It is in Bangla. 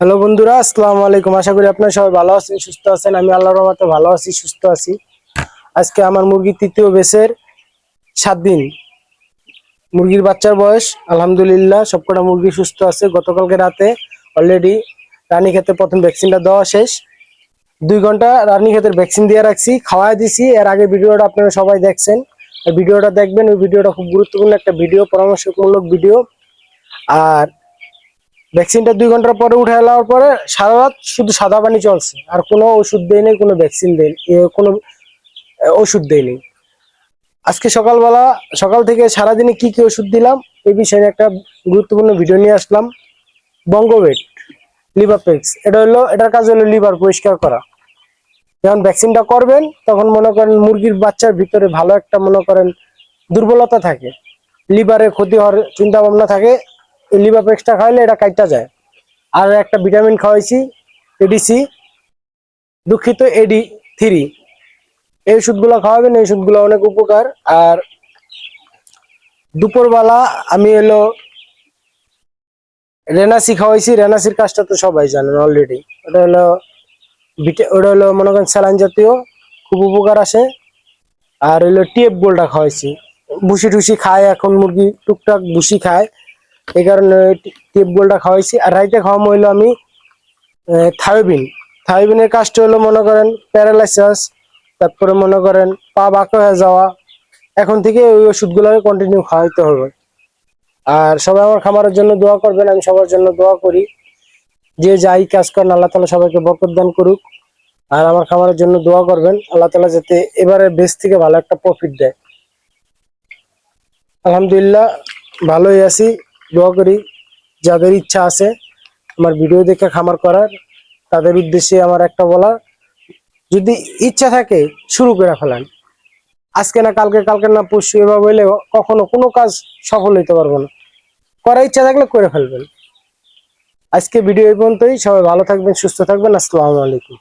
হ্যালো বন্ধুরা, আসসালামু আলাইকুম। আশা করি আপনারা সবাই ভালো আছেন, সুস্থ আছেন। আমি আল্লাহর রহমতে ভালো আছি, সুস্থ আছি। আজকে আমার মুরগির তৃতীয় বেসের সাত দিন। মুরগির বাচ্চার বয়স, আলহামদুলিল্লাহ, সবকটা মুরগি সুস্থ আছে। গতকালকে রাতে অলরেডি রানী ক্ষেতে প্রথম ভ্যাকসিনটা দেওয়া শেষ। দুই ঘণ্টা রানী ক্ষেতের ভ্যাকসিন দিয়ে রাখছি, খাওয়াই দিছি। এর আগে ভিডিওটা আপনারা সবাই দেখছেন। ভিডিওটা দেখবেন, ওই ভিডিওটা খুব গুরুত্বপূর্ণ একটা ভিডিও, পরামর্শমূলক ভিডিও। আর ভ্যাকসিনটা দুই ঘণ্টার পরে উঠে এলার পরে সারা রাত শুধু সাদা পানি চলছে। আর কোনো ওষুধ দেয়নি কোনো ভ্যাকসিন দেয়নি কোনো ওষুধ দেয়নি আজকে সকালবেলা, সকাল থেকে সারাদিনে কি কি ওষুধ দিলাম এই বিষয়ে একটা গুরুত্বপূর্ণ ভিডিও নিয়ে আসলাম। বঙ্গোভেট লিভারপেক্স এটা হলো, এটার কাজ হলো লিভার পরিষ্কার করা। যখন ভ্যাকসিনটা করবেন, তখন মনে করেন মুরগির বাচ্চার ভিতরে ভালো একটা মনে করেন দুর্বলতা থাকে। লিভারে ক্ষতি হওয়ার চিন্তা ভাবনা থাকে এই লিভার পেক্সটা খাইলে এটা কাইটা যায়। আর একটা ভিটামিন খাওয়াইছি, এডিসি, দুঃখিত এডি থ্রি। এই ওষুধগুলো খাওয়াবেন, এই ওষুধগুলো অনেক উপকার। আর দুপুরবেলা আমি এলো রেনাসি খাওয়াইছি, রেনাসির কাজটা তো সবাই জানেন অলরেডি ওটা হলো ওটা হলো মনে করেন স্যালাইন জাতীয়, খুব উপকার আসে। আর হলো টিএফ গোলটা খাওয়াইছি। ভুসি টুসি খায় এখন, মুরগি টুকটাক ভুসি খায়। এই কারণে টিপ গোলটা খাওয়াইছি। আর রাইতে খাওয়া হইল আমি থায়োবিন থায়োবিনের কাজটা হলো মনে করেন প্যারালাইসিস, তারপরে মনে করেন পা বাঁকা হয়ে যাওয়া। এখন থেকে ওই ওষুধগুলো কন্টিনিউ খাওয়াইতে হবে। আর সবাই আমার খামারের জন্য দোয়া করবেন, আমি সবার জন্য দোয়া করি। যে যাই কাজ করেন, আল্লাহ তালা সবাইকে বরকত দান করুক। আর আমার খামারের জন্য দোয়া করবেন, আল্লাহ তালা যাতে এবারে বেশ থেকে ভালো একটা প্রফিট দেয়। আলহামদুলিল্লাহ, ভালোই আছি। দোয়া করি, যাদের ইচ্ছা আছে আমার ভিডিও দেখে খামার করার, তাদের উদ্দেশ্যে আমার একটা বলা যদি ইচ্ছা থাকে শুরু করে ফেলেন। আজকে না, কালকে কালকে না, পরশু এভাবে হইলে কখনো কোনো কাজ সফল হইতে পারব না। করার ইচ্ছা থাকলে করে ফেলবেন। আজকে ভিডিও এই পর্যন্তই। সবাই ভালো থাকবেন, সুস্থ থাকবেন। আসসালামু আলাইকুম।